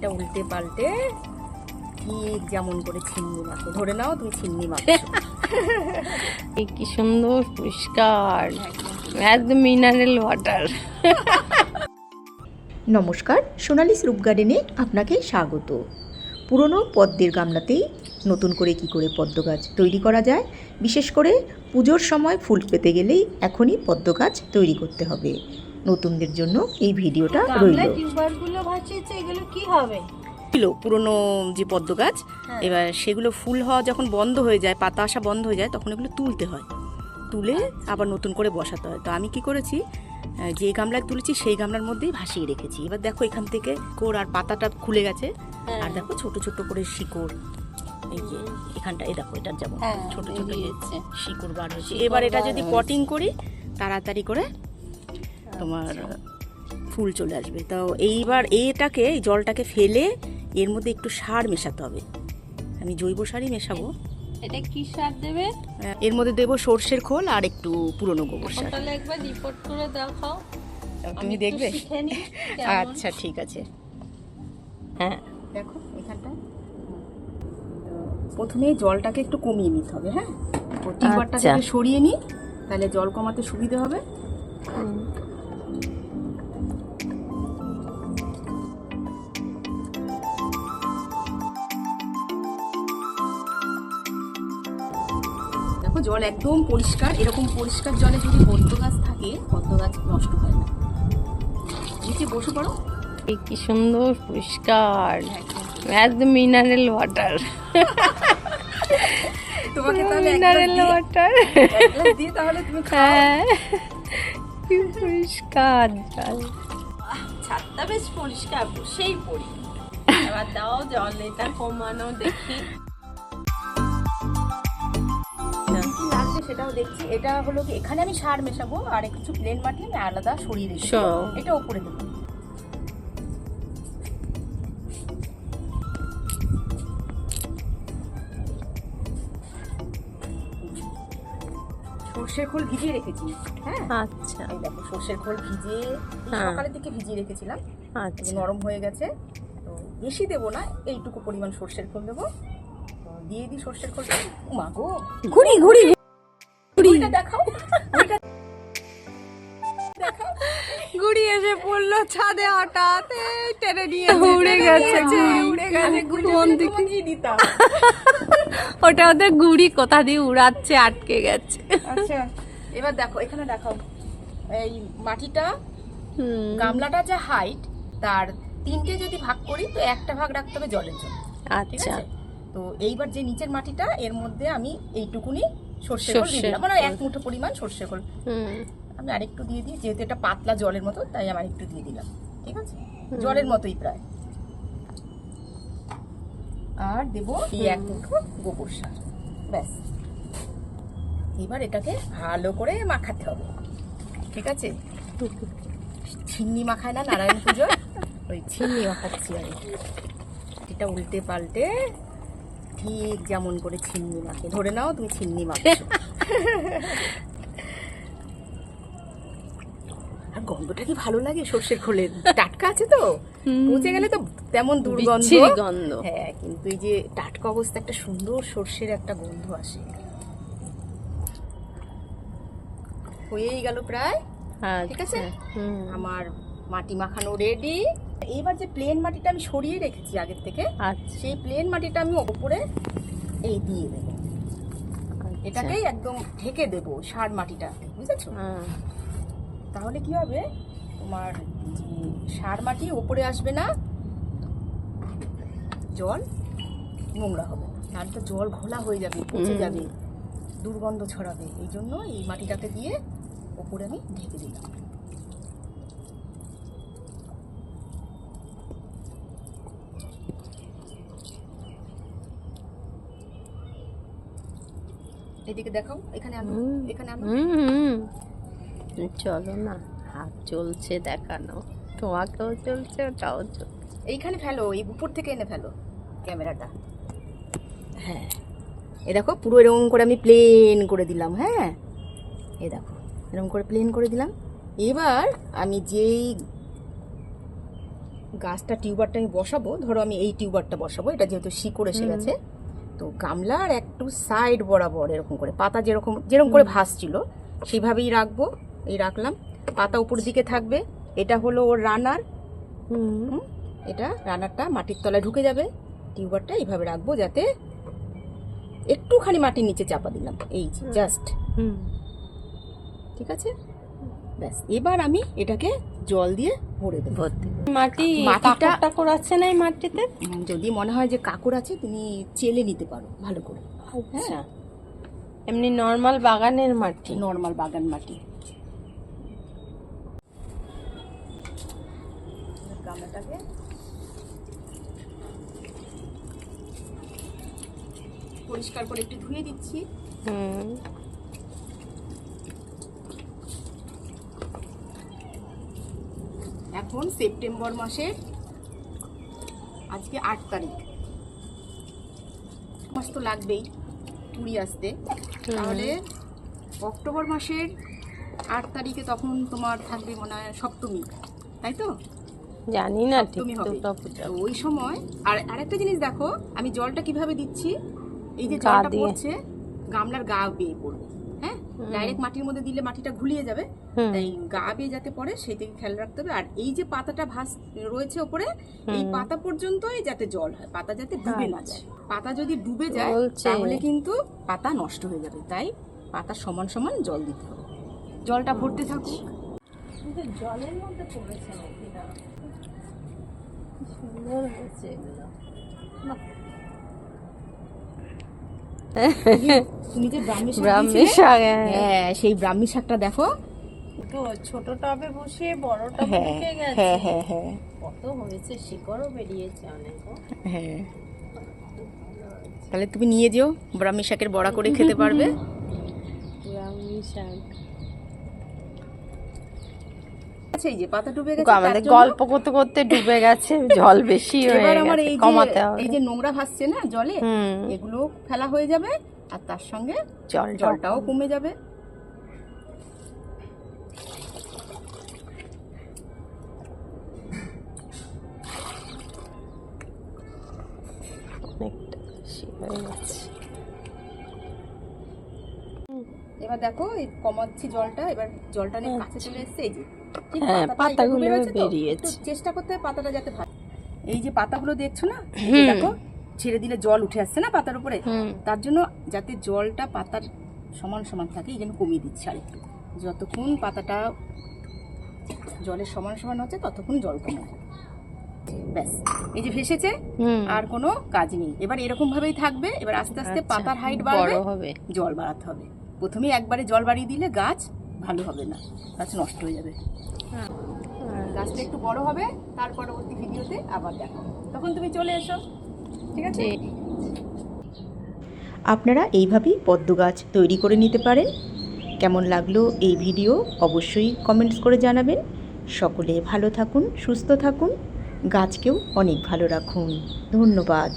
এটা উল্টে পাল্টে ঠিক যেমন করে ছিন্নি মাখো। ধরে নাও তুমি ছিন্নি মাখো। এই কি সুন্দর পরিষ্কার। একদম। মিনারেল ওয়াটার নমস্কার সোনালি স্রুপ গার্ডেনে আপনাকে স্বাগত। পুরনো পদ্মের গামলাতেই নতুন করে কি করে পদ্ম গাছ তৈরি করা যায় বিশেষ করে পুজোর সময় ফুল পেতে গেলেই এখনই পদ্ম গাছ তৈরি করতে হবে। নতুনদের জন্য এই ভিডিওটা রইল। টিউবার এগুলো কি হবে? ছিল পুরনো যে পদ্ম গাছ হ্যাঁ। এবার সেগুলো ফুল হওয়া যখন বন্ধ হয়ে যায় পাতা আসা বন্ধ হয়ে যায় তখন এগুলো তুলতে হয়। তুলে আবার নতুন করে বসাতে হয়। তো আমি কি করেছি যে গামলায় তুলেছি সেই গামলার মধ্যেই ভাসিয়ে রেখেছি। এবার দেখো এখান থেকে কোর আর পাতাটা খুলে গেছে। হ্যাঁ। আর দেখো ছোট ছোট করে শিকড় এই যে এখানটা এই দেখো এটার যেমন হ্যাঁ, ছোট ছোট শিকড় বার হয়েছে। এবার এটা যদি পটিং করি তাড়াতাড়ি করে তোমার আচ্ছা। ফুল চলে আসবে। তো এইবার এটাকে এই জলটাকে ফেলে এর মধ্যে একটু সার মেশাতে হবে। আমি জৈব সারই মেশাবো। এটা কি সার দেবে? এর মধ্যে দেবো সর্ষের খোল আর একটু পুরনো গোবর সার। তাহলে একবার রিপোর্ট করে দেখাও। তুমি দেখবে। আচ্ছা ঠিক আছে। হ্যাঁ। দেখো এখানটা প্রথমে জলটাকে একটু কমিয়ে নিতে হবে হ্যাঁ? টিউবারটা আচ্ছা। সরিয়ে নিই তাহলে জল কমাতে সুবিধা হবে। জল একদম পরিষ্কার এরকম পরিষ্কার জলে যদি পদ্ম গাছ থাকে পদ্ম গাছ নষ্ট হয় না। নিচে বসে পড়ো। কি সুন্দর পরিষ্কার। একদম। মিনারেল ওয়াটার তোমাকে তাহলে মিনারেল ওয়াটার দিয়ে- তাহলে তুমি হ্যাঁ। কি পরিষ্কার জল। ছাদটা বেশ পরিষ্কার বসেই পড়ি। এবার দাও জল এটা কমানো দেখি। সেটাও দেখছি। এটা হলো কি এখানে আমি সার মেশাবো আর কিছু প্লেন মাটি আমি আলাদা সরিয়ে সব। এটা উপরে দেবো। সর্ষের খোল ভিজিয়ে রেখেছি। হ্যাঁ? আচ্ছা। এই দেখো সর্ষের খোল ভিজিয়ে হ্যাঁ। সকালের দিকে ভিজিয়ে রেখেছিলাম। আচ্ছা। নরম হয়ে গেছে। তো বেশি দেবো না এইটুকু পরিমাণ সর্ষের খোল দেবো। দিয়ে দিই সর্ষের খোল মা গো! ঘুরি ঘুরি। দেখাও। গুড়ি এসে পড়ল ছাদে হঠাৎ। টেনে নিয়ে উড়ে গেছে উড়ে গেছে। কোন দিকে? দিতাম। ওটা ওদের গুড়ি কোথা দিয়ে উড়াচ্ছে আটকে গেছে। আচ্ছা এবার দেখো এখানে দেখাও। এই মাটিটা গামলাটা যা হাইট তার তিনটে যদি ভাগ করি তো একটা ভাগ রাখতে হবে জলের জন্য। আচ্ছা। তো এইবার যে নিচের মাটিটা এর মধ্যে আমি এইটুকুনি সর্ষে খোল দিয়ে দিলাম। মানে এক মুঠো পরিমাণ সর্ষে খোল। আমি আরেকটু দিয়ে দিই যেহেতু এটা পাতলা জলের মতো তাই আমি আরেকটু দিয়ে দিলাম। ঠিক আছে? জলের মতোই প্রায়। আর দেবো এই এক মুঠো গোবর সার। ব্যাস। এবার এটাকে ভালো করে মাখাতে হবে। ঠিক আছে? ছিন্নি মাখায় না নারায়ণ পুজো ওই ছিন্নি মাখাচ্ছি আমি। এটা উল্টে পাল্টে ঠিক যেমন করে ছিন্নি মাখে। ধরে নাও তুমি ছিন্নি মাখছো। আর গন্ধটা কি ভালো লাগে? সর্ষের খোলের টাটকা আছে তো। পচে গেলে তো তেমন দুর্গন্ধ। গন্ধ। হ্যাঁ কিন্তু এই যে টাটকা অবস্থা একটা সুন্দর সর্ষের একটা গন্ধ আসে। হয়েই গেল প্রায়। ঠিক আছে? আচ্ছা, আমার মাটি মাখানো রেডি এইবার যে প্লেন মাটিটা আমি সরিয়ে রেখেছি আগের থেকে আচ্ছা। সেই প্লেন মাটিটা আমি ওপরে এই দিয়ে দেবো। আচ্ছা। এটাকেই একদম ঢেকে দেবো সার মাটিটা বুঝেছ? হ্যাঁ, তাহলে কি হবে? তোমার সার মাটি ওপরে আসবে না জল নোংরা হবে তাহলে তো জল ঘোলা হয়ে যাবে পচে যাবে দুর্গন্ধ ছড়াবে। এই জন্য এই মাটিটাকে দিয়ে ওপরে আমি ঢেকে দিলাম। এদিকে দেখাও এখানে আনো এখানে আনো। চলো না হাত চলছে দেখানো তোমাকেও চলছে ওটাও চলছে। এইখানে ফেলো এই উপর থেকে এনে ফেলো ক্যামেরাটা। হ্যাঁ। এ দেখো পুরো এরকম করে আমি প্লেন করে দিলাম হ্যাঁ? এ দেখো এরকম করে প্লেন করে দিলাম। এবার আমি যেই গাছটা টিউবারটা আমি বসাবো ধরো আমি এই টিউবারটা বসাবো এটা যেহেতু শিকড় এসে গেছে তো গামলার একটু সাইড বরাবর এরকম করে পাতা যেরকম যেরকম করে ভাসছিল সেইভাবেই রাখব এই রাখলাম। পাতা উপর দিকে থাকবে এটা হলো ওর রানার এটা রানারটা মাটির তলায় ঢুকে যাবে টিউবারটা এইভাবে রাখব যাতে একটুখানি মাটির নিচে চাপা দিলাম এই জাস্ট হুম। ঠিক আছে? ব্যাস এবার আমি এটাকে জল দিয়ে ভরে দেবো। মাটি মাটিটা- কাকর আছে না এই মাটিতে? যদি মনে হয় যে কাকুর আছে তুমি চেলে নিতে পারো ভালো করে। আচ্ছা। এমনি নর্মাল বাগানের মাটি। নর্মাল বাগান মাটি। গামলাটাকে পরিষ্কার করে একটু ধুয়ে দিচ্ছি। হুম। এখন সেপ্টেম্বর মাসের আজকে আট তারিখ। মাস তো লাগবেই কুড়ি আসতে। তাহলে অক্টোবর মাসের আট তারিখে তখন তোমার থাকবে মনে হয় সপ্তমী তাই তো? জানি না ঠিক সপ্তমী হবে। দুর্গা পূজা তো ওই সময় আর আরেকটা জিনিস দেখো আমি জলটা কীভাবে দিচ্ছি? এই যে জলটা। পড়ছে গামলার গা বেয়ে পড়বে। ডাইরেক্ট মাটির মধ্যে দিলে মাটিটা ঘুলিয়ে যাবে। তাই গা বেয়ে যাতে পড়ে সেই দিকে খেয়াল রাখতে হবে। আর এই যে পাতাটা ভাস রয়েছে ওপরে এই পাতা পর্যন্তই যাতে জল হয়। পাতা যাতে ডুবে না যায়। পাতা যদি ডুবে যায় তাহলে কিন্তু পাতা নষ্ট হয়ে যাবে। তাই পাতা সমান সমান জল দিতে হবে। জলটা ভরতে থাকুক। জলের মধ্যে পড়েছে নাকি? সুন্দর হয়েছে এগুলো। ব্রাহ্মী শাক ব্রাহ্মী দিয়েছিলে, শাক হ্যাঁ। হ্যাঁ সেই ব্রাহ্মী শাকটা দেখো। তো ছোট টবে বসিয়ে বড় টবে হ্যাঁ ঢুকে গেছে। হ্যাঁ হ্যাঁ হ্যাঁ। কত হয়েছে শিকড়ও বেরিয়েছে অনেক হ্যাঁ। তাহলে তুমি নিয়ে যেও ব্রাহ্মী শাকের বড়া করে খেতে পারবে। ব্রাহ্মী শাক। আচ্ছা এই যে পাতা ডুবে গেছে আমাদের গল্প করতে করতে ডুবে গেছে জল বেশি হয়ে গেছে কমাতে হবে। এই যে নোংরা ভাসছে না জলে এগুলো ফেলা হয়ে যাবে আর তার সঙ্গে জলটাও। জলটাও কমে যাবে। গেছে। এবার দেখো কমাচ্ছি জলটা এবার জলটা নিয়ে কাছে চলে এসেছে এই যে হ্যাঁ, পাতাগুলো? বেরিয়েছে। চেষ্টা করতে হবে পাতাটা যাতে ভালো এই যে পাতাগুলো দেখছ না। দেখো ছেড়ে দিলে জল উঠে আসছে না পাতার উপরে? তার জন্য যাতে জলটা পাতার সমান সমান থাকে এই জন্য কমিয়ে দিচ্ছি আরেকটু। যতক্ষণ পাতাটা জলের সমান সমান হচ্ছে ততক্ষণ জল কমে ব্যাস। এই যে ভেসেছে হুম। আর কোনো কাজ নেই। এবার এরকম ভাবেই থাকবে এবার আস্তে আস্তে আচ্ছা, পাতার হাইট বাড়বে জল বাড়াতে হবে। প্রথমে একবারে জল বাড়িয়ে দিলে গাছ ভালো হবে না গাছ নষ্ট হয়ে যাবে। হ্যাঁ। গাছটা একটু বড় হবে তার পরবর্তী ভিডিওতে আবার দেখো তখন তুমি চলে এসো ঠিক আছে? আপনারা এইভাবেই পদ্ম গাছ তৈরি করে নিতে পারেন। কেমন লাগল এই ভিডিও অবশ্যই কমেন্টস করে জানাবেন। সকলে ভালো থাকুন সুস্থ থাকুন। গাছকেও অনেক ভালো রাখুন। ধন্যবাদ।